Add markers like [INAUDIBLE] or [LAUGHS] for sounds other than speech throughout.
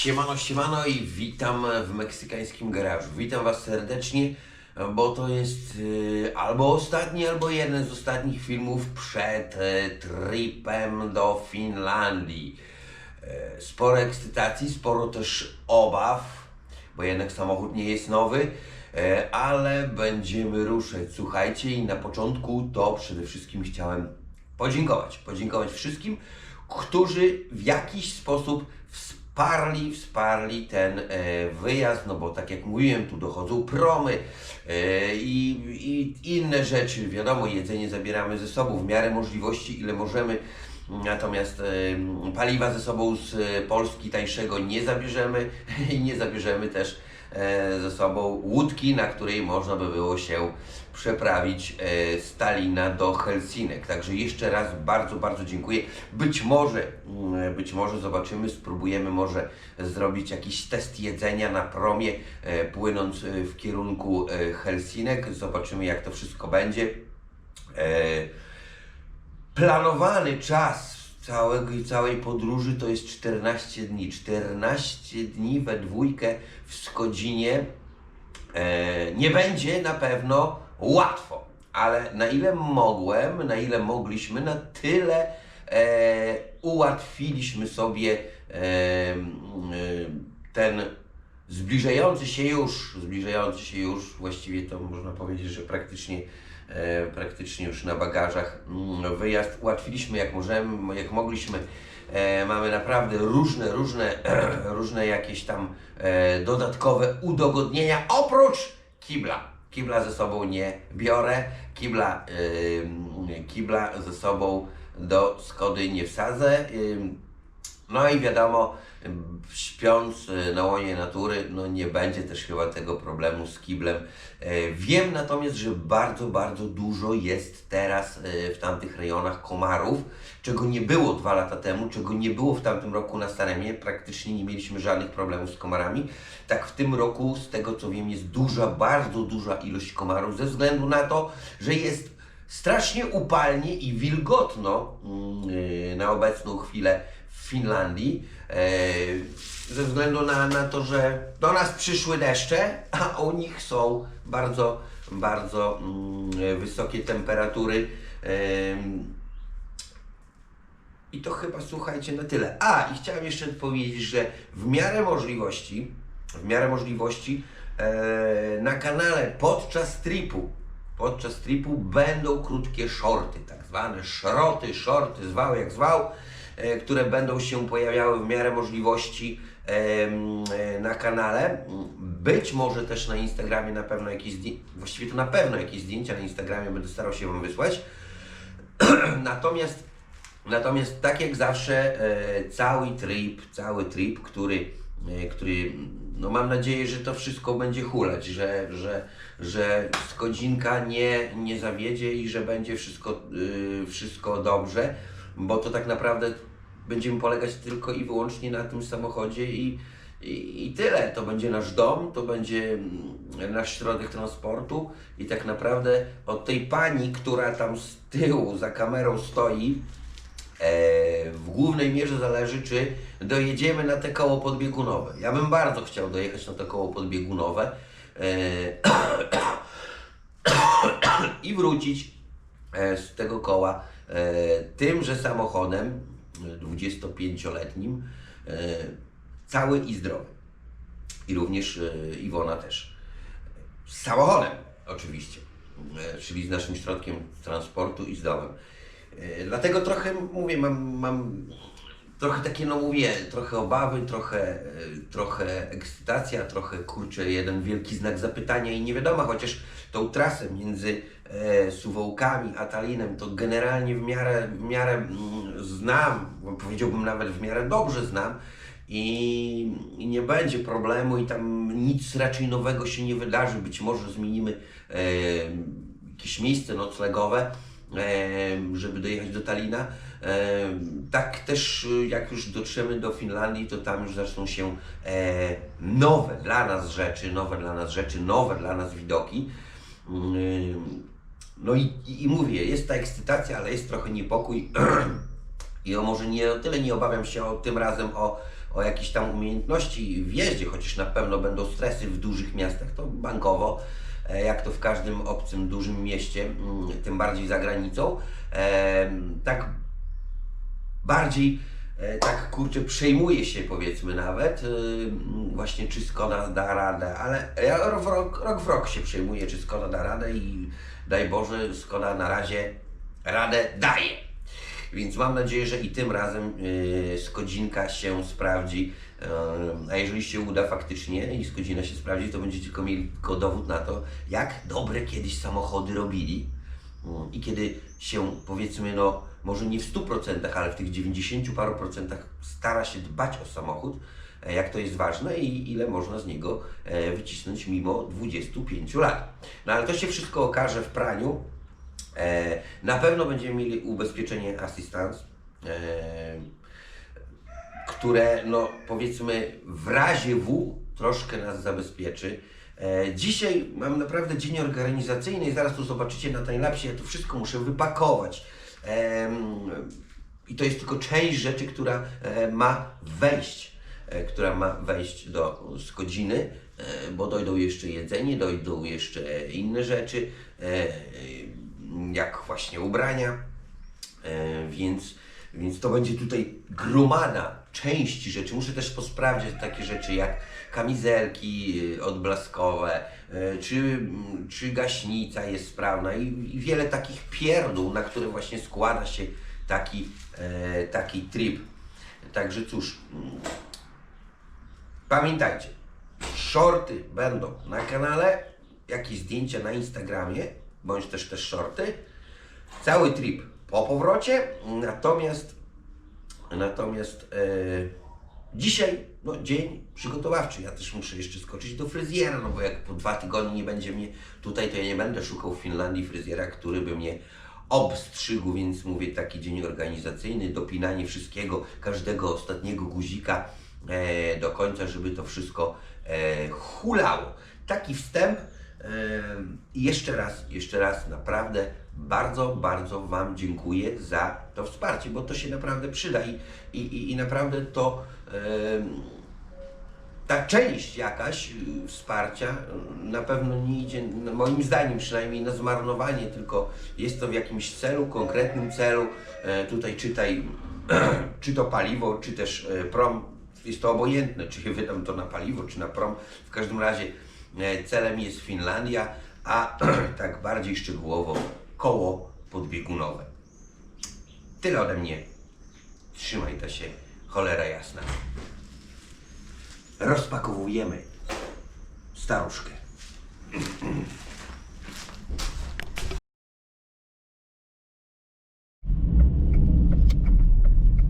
Siemano, siemano i witam w meksykańskim garażu. Witam Was serdecznie, bo to jest y, albo ostatni, albo jeden z ostatnich filmów przed y, tripem do Finlandii. Y, sporo ekscytacji, sporo też obaw, bo jednak samochód nie jest nowy, ale będziemy ruszać. Słuchajcie, i na początku to przede wszystkim chciałem podziękować. Podziękować wszystkim, którzy w jakiś sposób wsparli, wsparli ten e, wyjazd, no bo tak jak mówiłem, tu dochodzą promy e, i, i inne rzeczy. Wiadomo, jedzenie zabieramy ze sobą w miarę możliwości, ile możemy. Natomiast e, paliwa ze sobą z e, Polski tańszego nie zabierzemy [LAUGHS] i nie zabierzemy też ze sobą łódki, na której można by było się przeprawić e, z Talina do Helsinek. Także jeszcze raz bardzo, bardzo dziękuję. Być może, mm, być może zobaczymy, spróbujemy może zrobić jakiś test jedzenia na promie, e, płynąc e, w kierunku e, Helsinek. Zobaczymy jak to wszystko będzie. E, planowany czas całego, całej podróży to jest 14 dni. 14 dni we dwójkę w Skodzinie. E, nie będzie na pewno łatwo, ale na ile mogłem, na ile mogliśmy, na tyle e, ułatwiliśmy sobie e, e, ten zbliżający się już, zbliżający się już, właściwie to można powiedzieć, że praktycznie, praktycznie już na bagażach mm, wyjazd ułatwiliśmy jak możemy, jak mogliśmy. E, mamy naprawdę różne, różne, [CLEARS THROAT] różne jakieś tam e, dodatkowe udogodnienia, oprócz kibla. Kibla ze sobą nie biorę, kibla, kibla ze sobą do Skody nie wsadzę. No i wiadomo, śpiąc y, na łonie natury, no nie będzie też chyba tego problemu z kiblem. E, Wiem natomiast, że bardzo, bardzo dużo jest teraz e, w tamtych rejonach komarów, czego nie było dwa lata temu, czego nie było w tamtym roku na Staremie. Praktycznie nie mieliśmy żadnych problemów z komarami. Tak w tym roku, z tego co wiem, jest duża, bardzo duża ilość komarów, ze względu na to, że jest strasznie upalnie i wilgotno mm, na obecną chwilę w Finlandii. e, Ze względu na, na to, że do nas przyszły deszcze, a u nich są bardzo, bardzo mm, wysokie temperatury. Em, I to chyba słuchajcie na tyle. A, i chciałem jeszcze powiedzieć, że w miarę możliwości, w miarę możliwości e, na kanale podczas tripu, podczas tripu będą krótkie shorty, tak zwane szroty, shorty, zwał jak zwał, e, które będą się pojawiały w miarę możliwości e, na kanale. Być może też na Instagramie na pewno jakieś zdjęcia, właściwie to na pewno jakieś zdjęcia na Instagramie będę starał się Wam wysłać. [CLEARS THROAT] Natomiast Natomiast tak jak zawsze e, cały trip, cały trip, który, e, który no mam nadzieję, że to wszystko będzie hulać, że, że, że Skodzinka nie, nie zawiedzie i że będzie wszystko, y, wszystko dobrze, bo to tak naprawdę będziemy polegać tylko i wyłącznie na tym samochodzie i, i, i tyle. To będzie nasz dom, to będzie mm, nasz środek transportu i tak naprawdę od tej pani, która tam z tyłu za kamerą stoi, E, w głównej mierze zależy, czy dojedziemy na te koło podbiegunowe. Ja bym bardzo chciał dojechać na to koło podbiegunowe e, [COUGHS] [COUGHS] i wrócić e, z tego koła tymże samochodem e, 25-letnim, e, cały i zdrowy. I również e, Iwona też. Z samochodem oczywiście, e, czyli z naszym środkiem transportu i z domem. E, Dlatego trochę mówię, mam, mam trochę takie, no mówię, trochę obawy, trochę, e, trochę ekscytacja, trochę kurczę, jeden wielki znak zapytania i nie wiadomo, chociaż tą trasę między e, Suwałkami a Talinem to generalnie w miarę, w miarę mm, znam, powiedziałbym nawet w miarę dobrze znam i, nie będzie problemu i tam nic raczej nowego się nie wydarzy, być może zmienimy e, jakieś miejsce noclegowe, em, żeby dojechać do Talina. Em, Tak też jak już dotrzemy do Finlandii, to tam już zaczną się e, nowe dla nas rzeczy, nowe dla nas rzeczy, nowe dla nas widoki. Ym, No i, i, i mówię, jest ta ekscytacja, ale jest trochę niepokój. [CLEARS THROAT] I o może nie o tyle nie obawiam się o, tym razem o, o jakieś tam umiejętności w jeździe, chociaż na pewno będą stresy w dużych miastach, to bankowo, e, jak to w każdym obcym dużym mieście, mm, tym bardziej za granicą, e, tak bardziej tak kurczę przejmuje się powiedzmy nawet y, właśnie czy Skoda da radę, ale ja rok, rok, w rok się przejmuję czy Skoda da radę i daj Boże Skoda na razie radę daje. Więc mam nadzieję, że i tym razem y, Skodzinka się sprawdzi. Y, a jeżeli się uda faktycznie i Skodzina się sprawdzi, to będziecie tylko mieli tylko dowód na to, jak dobre kiedyś samochody robili. Mm, I kiedy się powiedzmy, no może nie w 100%, ale w tych 90 paru procentach stara się dbać o samochód, e, jak to jest ważne i ile można z niego e, wycisnąć mimo 25 lat. No ale to się wszystko okaże w praniu. E, Na pewno będziemy mieli ubezpieczenie assistance, które no powiedzmy w razie W troszkę nas zabezpieczy. Dzisiaj mam naprawdę dzień organizacyjny i zaraz tu zobaczycie na timelapsie, ja to wszystko muszę wypakować. I to jest tylko część rzeczy, która e, ma wejść, e, która ma wejść do Skodziny, e, bo dojdą jeszcze jedzenie, dojdą jeszcze inne rzeczy, jak właśnie ubrania. Więc, więc to będzie tutaj gromada części rzeczy. Muszę też posprawdzić takie rzeczy jak kamizelki e, odblaskowe, e, czy, mm, czy gaśnica jest sprawna i, i wiele takich pierdół, na które właśnie składa się taki, e, taki trip. Także cóż, mm, pamiętajcie, shorty będą na kanale, jakieś zdjęcia na Instagramie, bądź też też shorty. Cały trip po powrocie, natomiast natomiast e, dzisiaj no, dzień przygotowawczy. Ja też muszę jeszcze skoczyć do fryzjera, no bo jak po dwa tygodnie nie będzie mnie tutaj, to ja nie będę szukał w Finlandii fryzjera, który by mnie obstrzygł, więc mówię taki dzień organizacyjny, dopinanie wszystkiego, każdego ostatniego guzika e, do końca, żeby to wszystko e, hulało. Taki wstęp. I jeszcze raz, jeszcze raz naprawdę bardzo, bardzo Wam dziękuję za to wsparcie, bo to się naprawdę przyda i, i, i, naprawdę to ta część jakaś y, wsparcia y, na pewno nie idzie, no, moim zdaniem przynajmniej na zmarnowanie, tylko jest to w jakimś celu, konkretnym celu. E, tutaj czytaj, [CLEARS THROAT] czy to paliwo, czy też e, prom, jest to obojętne, czy wydam to na paliwo, czy na prom. W każdym razie celem jest Finlandia, a [CLEARS THROAT] tak bardziej szczegółowo koło podbiegunowe. Tyle ode mnie. Trzymaj to się, cholera jasna. Rozpakowujemy staruszkę. [CLEARS THROAT]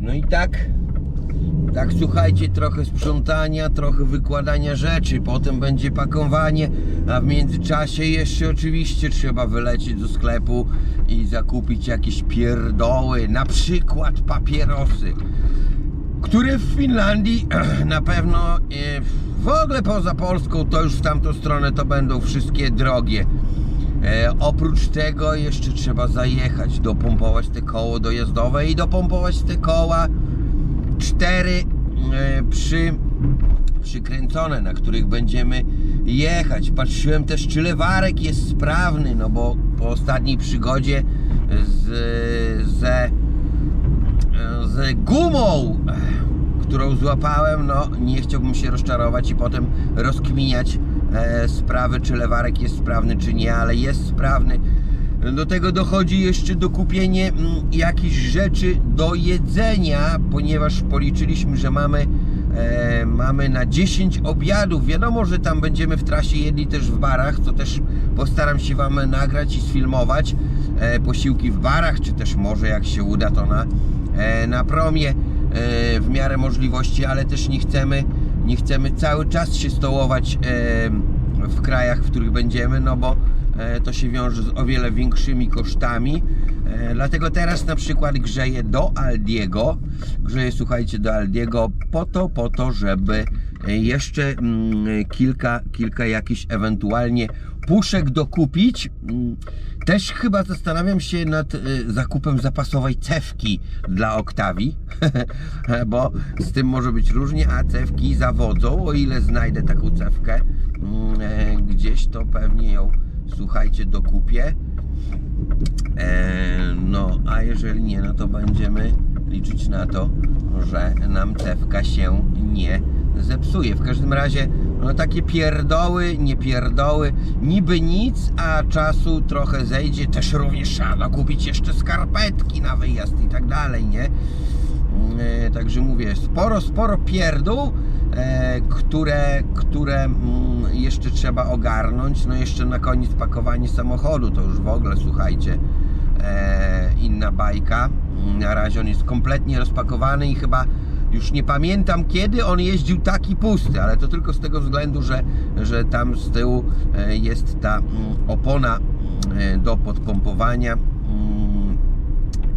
No i tak, tak słuchajcie, trochę sprzątania, trochę wykładania rzeczy, potem będzie pakowanie, a w międzyczasie jeszcze oczywiście trzeba wylecieć do sklepu i zakupić jakieś pierdoły, na przykład papierosy które w Finlandii [CLEARS THROAT] na pewno e, w ogóle poza Polską to już w tamtą stronę to będą wszystkie drogie. E, oprócz tego jeszcze trzeba zajechać, dopompować te koło dojazdowe i dopompować te koła cztery e, przy, przykręcone, na których będziemy jechać. Patrzyłem też, czy lewarek jest sprawny, no bo po ostatniej przygodzie z, ze z gumą, którą złapałem, no nie chciałbym się rozczarować i potem rozkminiać e, sprawy, czy lewarek jest sprawny, czy nie, ale jest sprawny. Do tego dochodzi jeszcze dokupienie mm, jakichś rzeczy do jedzenia, ponieważ policzyliśmy, że mamy, e, mamy na 10 obiadów. Wiadomo, że tam będziemy w trasie jedli też w barach, co też postaram się Wam nagrać i sfilmować. E, posiłki w barach, czy też może jak się uda to na, e, na promie e, w miarę możliwości, ale też nie chcemy, nie chcemy cały czas się stołować e, w krajach, w których będziemy, no bo to się wiąże z o wiele większymi kosztami. E, Dlatego teraz na przykład grzeję do Aldiego. Grzeję, słuchajcie, do Aldiego po to, po to, żeby e, jeszcze mm, kilka, kilka jakichś ewentualnie puszek dokupić. Mm, Też chyba zastanawiam się nad e, zakupem zapasowej cewki dla Oktawii, [LAUGHS] bo z tym może być różnie, a cewki zawodzą, o ile znajdę taką cewkę mm, e, gdzieś, to pewnie ją, słuchajcie, dokupię. E, no, a jeżeli nie, no to będziemy liczyć na to, że nam cewka się nie zepsuje. W każdym razie, no takie pierdoły, nie pierdoły, niby nic, a czasu trochę zejdzie. Też również trzeba kupić jeszcze skarpetki na wyjazd i tak dalej, nie? E, Także mówię, sporo, sporo pierdół, które, które mm, jeszcze trzeba ogarnąć. No jeszcze na koniec pakowanie samochodu, to już w ogóle słuchajcie, e, inna bajka. Na razie on jest kompletnie rozpakowany i chyba już nie pamiętam kiedy on jeździł taki pusty, ale to tylko z tego względu, że, że tam z tyłu e, jest ta mm, opona do podpompowania.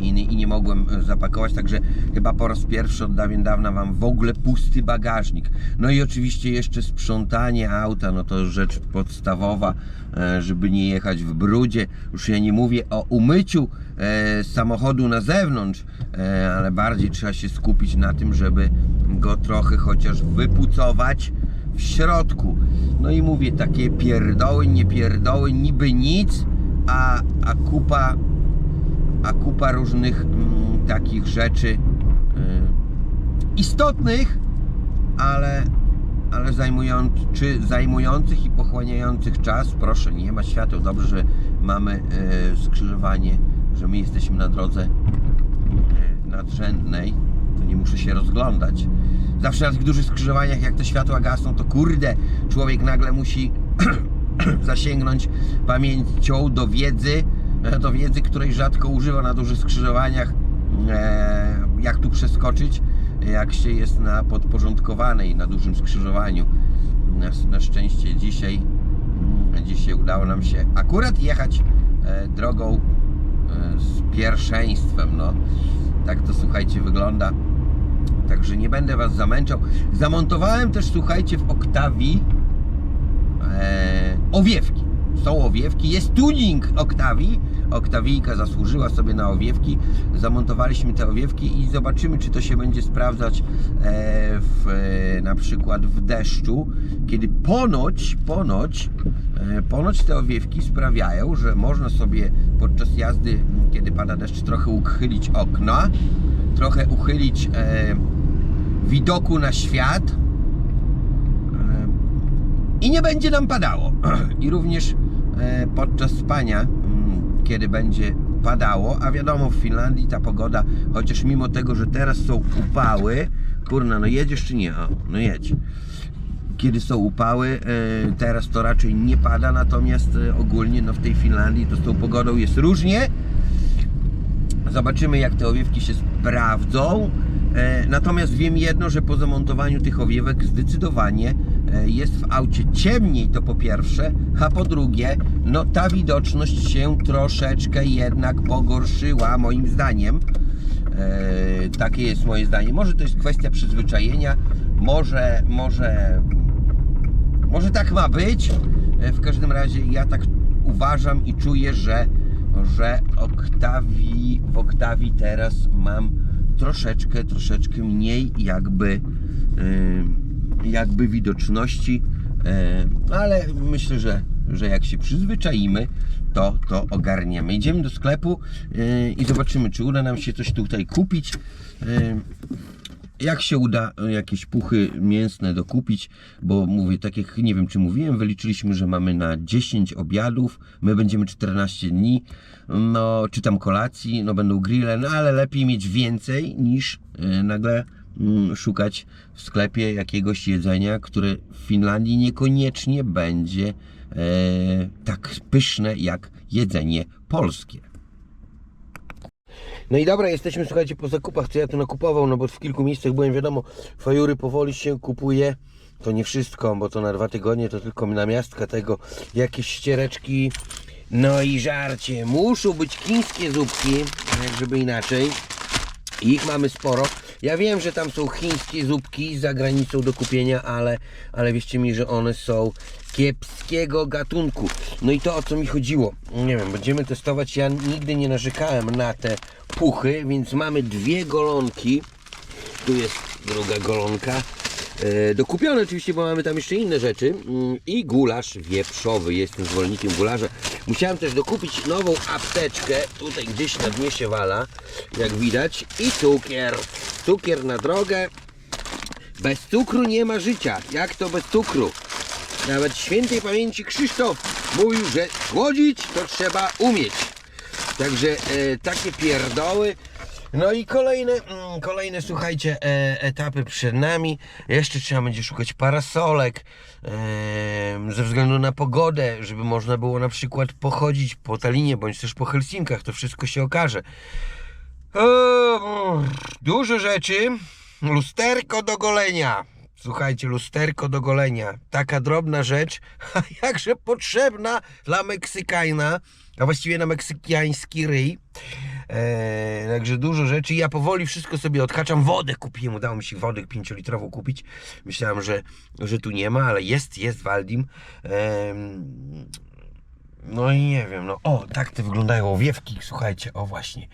I, i nie mogłem e, zapakować, także chyba po raz pierwszy od dawien dawna mam w ogóle pusty bagażnik. No i oczywiście jeszcze sprzątanie auta, no to rzecz podstawowa, e, żeby nie jechać w brudzie. Już ja nie mówię o umyciu e, samochodu na zewnątrz, ale bardziej trzeba się skupić na tym, żeby go trochę chociaż wypucować w środku. No i mówię, takie pierdoły, nie pierdoły, niby nic, a, a kupa a kupa różnych mm, takich rzeczy y, istotnych, ale, ale czy zajmujących i pochłaniających czas. Proszę, nie ma świateł. Dobrze, że mamy y, skrzyżowanie, że my jesteśmy na drodze y, nadrzędnej. To nie muszę się rozglądać. Zawsze na tych dużych skrzyżowaniach, jak te światła gasną, to kurde, człowiek nagle musi [CLEARS THROAT] zasięgnąć pamięcią do wiedzy, e, do wiedzy, której rzadko używa na dużych skrzyżowaniach, e, jak tu przeskoczyć, jak się jest na podporządkowanej, na dużym skrzyżowaniu. Na, szczęście dzisiaj, mm, dzisiaj udało nam się akurat jechać e, drogą z pierwszeństwem, no. Tak to słuchajcie wygląda. Także nie będę Was zamęczał. Zamontowałem też, słuchajcie, w Oktawii e, owiewki. Są owiewki, jest tuning Oktawii. Oktawijka zasłużyła sobie na owiewki. Zamontowaliśmy te owiewki i zobaczymy, czy to się będzie sprawdzać e, w, e, na przykład w deszczu, kiedy ponoć, ponoć, e, ponoć te owiewki sprawiają, że można sobie podczas jazdy, kiedy pada deszcz, trochę uchylić okna, trochę uchylić widoku na świat, i nie będzie nam padało. [CLEARS THROAT] I również podczas spania, mm, kiedy będzie padało, a wiadomo w Finlandii ta pogoda, chociaż mimo tego, że teraz są upały, kurna, no jedziesz czy nie? O, no jedź. Kiedy są upały, e, teraz to raczej nie pada, natomiast e, ogólnie no w tej Finlandii to z tą pogodą jest różnie. Zobaczymy, jak te owiewki się sprawdzą. E, Natomiast wiem jedno, że po zamontowaniu tych owiewek zdecydowanie e, jest w aucie ciemniej, to po pierwsze, a po drugie, no ta widoczność się troszeczkę jednak pogorszyła, moim zdaniem. E, Takie jest moje zdanie. Może to jest kwestia przyzwyczajenia, może, może, może tak ma być. E, W każdym razie ja tak uważam i czuję, że, że Oktawii, w Oktawii teraz mam troszeczkę, troszeczkę mniej jakby, jakby widoczności, y, ale myślę, że, że jak się przyzwyczaimy, to, to ogarniemy. Idziemy do sklepu y, i zobaczymy, czy uda nam się coś tutaj kupić. Y, jak się uda e, jakieś puchy mięsne dokupić, bo mówię, tak jak nie wiem czy mówiłem, wyliczyliśmy, że mamy na 10 obiadów, my będziemy 14 dni, no czy tam kolacji, no będą grille, no ale lepiej mieć więcej niż e, nagle szukać w sklepie jakiegoś jedzenia, które w Finlandii niekoniecznie będzie e, tak pyszne jak jedzenie polskie. No i dobra, jesteśmy, słuchajcie, po zakupach, co ja tu nakupował, no bo w kilku miejscach byłem, wiadomo, fajury powoli się kupuje. To nie wszystko, bo to na dwa tygodnie to tylko na miastka tego, jakieś ściereczki, no i żarcie. Muszą być chińskie zupki, jak żeby inaczej. Ich mamy sporo. Ja wiem, że tam są chińskie zupki za granicą do kupienia, ale, ale wierzcie mi, że one są kiepskiego gatunku. No i to o co mi chodziło. Nie wiem, będziemy testować. Ja nigdy nie narzekałem na te puchy, więc mamy dwie golonki. Tu jest druga golonka. E, dokupione oczywiście, bo mamy tam jeszcze inne rzeczy. Mm, I gulasz wieprzowy. Jestem zwolennikiem gularza. Musiałem też dokupić nową apteczkę. Tutaj gdzieś na dnie się wala, jak widać. I cukier. Cukier na drogę. Bez cukru nie ma życia. Jak to bez cukru? Nawet świętej pamięci Krzysztof mówił, że słodzić to trzeba umieć. Także e, takie pierdoły. No i kolejne, mm, kolejne słuchajcie, e, etapy przed nami. Jeszcze trzeba będzie szukać parasolek e, ze względu na pogodę, żeby można było na przykład pochodzić po Talinie bądź też po Helsinkach. To wszystko się okaże. Dużo rzeczy. Lusterko do golenia. Słuchajcie, lusterko do golenia. Taka drobna rzecz, [LAUGHS] a jakże potrzebna dla Meksykajna, a właściwie na meksykański ryj. Eee, także dużo rzeczy. Ja powoli wszystko sobie odhaczam. Wodę kupiłem, udało mi się wodę 5-litrową kupić. Myślałem, że, że tu nie ma, ale jest, jest Waldim. Eee, no i nie wiem, no o, tak te wyglądają owiewki, słuchajcie, o właśnie.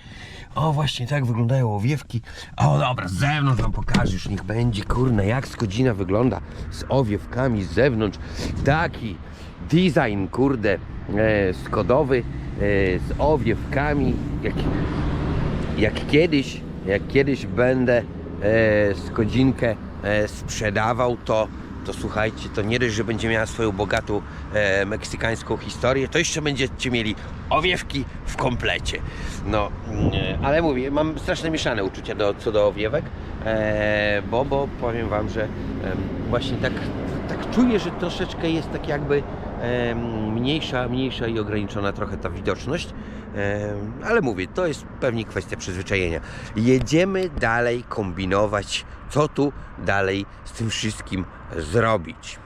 O właśnie, tak wyglądają owiewki. O dobra, z zewnątrz wam pokażę, już niech będzie, kurna, jak Skodzina wygląda z owiewkami z zewnątrz. Taki design, kurde, e, skodowy, e, z owiewkami, jak, jak kiedyś, jak kiedyś będę e, Skodzinkę e, sprzedawał, to, to słuchajcie, to nie dość, że będzie miała swoją bogatą e, meksykańską historię, to jeszcze będziecie mieli owiewki w komplecie. No, mm, ale mówię, mam straszne mieszane uczucia do, co do owiewek, e, bo, bo powiem Wam, że em, właśnie tak, tak czuję, że troszeczkę jest tak jakby em, mniejsza, mniejsza i ograniczona trochę ta widoczność. Ale mówię, to jest pewnie kwestia przyzwyczajenia. Jedziemy dalej kombinować, co tu dalej z tym wszystkim zrobić.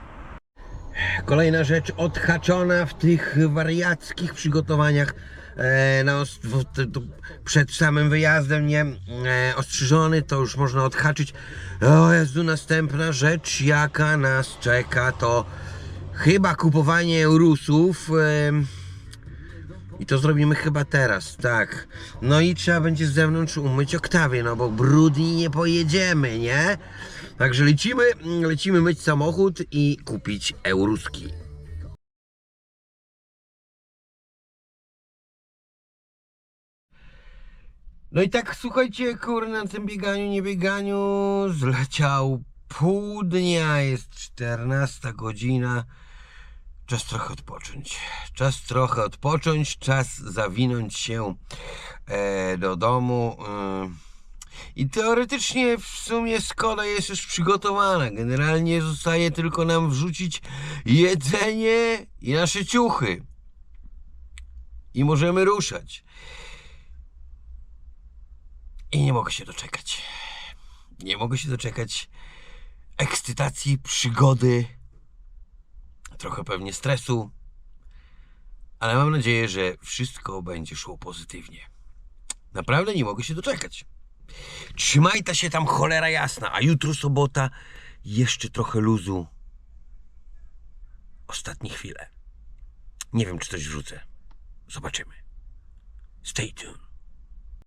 Kolejna rzecz odhaczona w tych wariackich przygotowaniach e, na przed samym wyjazdem, nie? E, ostrzyżony, to już można odhaczyć. O Jezu, następna rzecz, jaka nas czeka, to chyba kupowanie Eurusów. em, i to zrobimy chyba teraz, tak. No i trzeba będzie z zewnątrz umyć oktawie, no bo brudni nie pojedziemy, nie? Także lecimy, lecimy myć samochód i kupić euruski. No i tak słuchajcie, kurde, na tym bieganiu, nie bieganiu zleciał pół dnia, jest 14 godzina. Czas trochę odpocząć. Czas trochę odpocząć, czas zawinąć się e, do domu. E, I teoretycznie w sumie Skoda jest już przygotowana. Generalnie zostaje tylko nam wrzucić jedzenie i nasze ciuchy. I możemy ruszać. I nie mogę się doczekać. Nie mogę się doczekać ekscytacji, przygody trochę pewnie stresu, ale mam nadzieję, że wszystko będzie szło pozytywnie. Naprawdę nie mogę się doczekać. Trzymaj ta się tam cholera jasna, a jutro sobota, jeszcze trochę luzu. Ostatnie chwile. Nie wiem, czy coś wrzucę. Zobaczymy. Stay tuned.